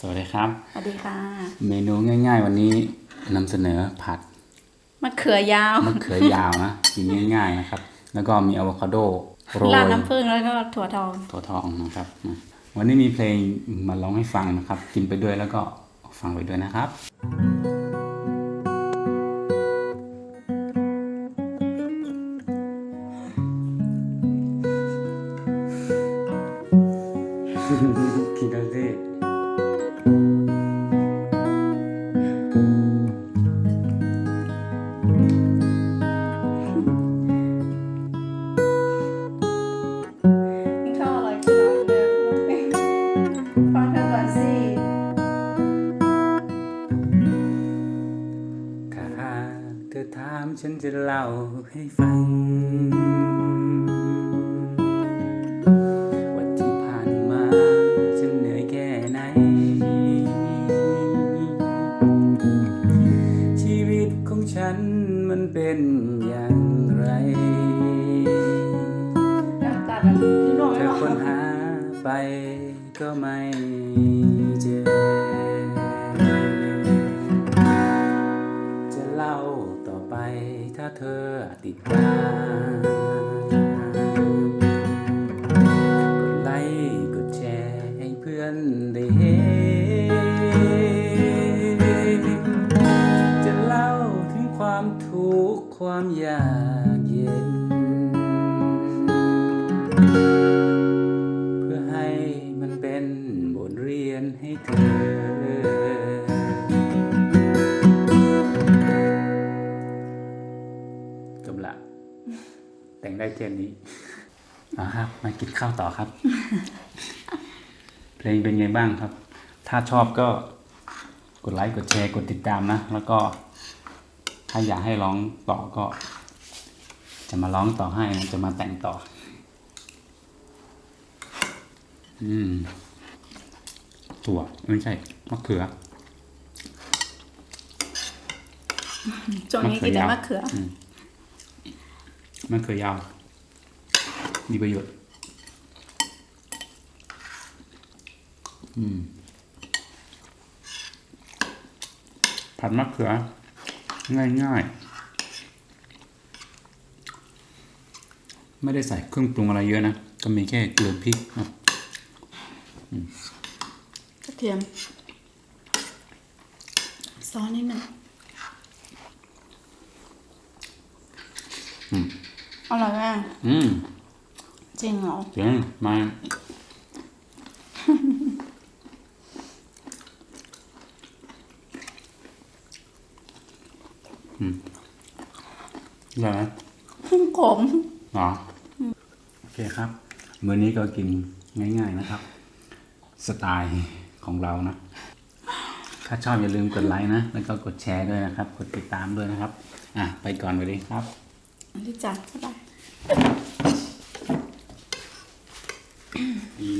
สวัสดีครับ สวัสดีค่ะ เมนูง่าย ๆ วันนี้นำเสนอผัดมะเขือยาวมะเขือยาวนะกินง่าย ๆนะครับ แล้วก็มีอะโวคาโดโรยราดน้ำผึ้งแล้วก็ถั่วทองถั่วทองนะครับนะวันนี้มีเพลงมาร้องให้ฟังนะครับ กินไปด้วยแล้วก็ฟังไปด้วยนะครับคิดดู ฉันจะเล่าให้ฟังว่าที่ผ่านมา ฉันเหนื่อยแค่ไหน ชีวิตของฉันมันเป็นอย่างไรจัดแบบพี่น้องเธอค้นหาไปก็ไม่เจอ เธอติดตามกดไลค์กดแชร์ให้เพื่อนได้เห็นจะเล่าถึงความทุกข์ความยากเย็น เพื่อให้มันเป็นบทเรียนให้เธอ ละ แต่งได้แค่นี้นะครับ มากินข้าวต่อครับ เพลงเป็นไงบ้างครับ ถ้าชอบก็กดไลค์กดแชร์กดติดตามนะ แล้วก็ ถ้าอยากให้ร้องต่อก็ จะมาร้องต่อให้นะจะมาแต่งต่อ อืมถั่วไม่ใช่มะเขือช่วงนี้กินแต่มะเขือ มะเขือยาว มีประโยชน์ อืม ผัดมะเขือ ง่ายๆ ไม่ได้ใส่เครื่องปรุงอะไรเยอะนะ ก็มีแค่เกลือพริกนะกระเทียมซอสนิดหนึ่ง อร่อยไหมอืมจริงเหรอเจ๋งมาอืมอร่อยไหมขมอ๋อโอเคครับมื้อนี้ก็กินง่าย ๆนะครับ สไตล์ของเรานะ ถ้าชอบอย่าลืมกดไลค์นะ แล้วก็กดแชร์ด้วยนะครับ กดติดตามด้วยนะครับ อะ ไปก่อนไปเลยครับ อันที่จ้ะบ๊ายบายดี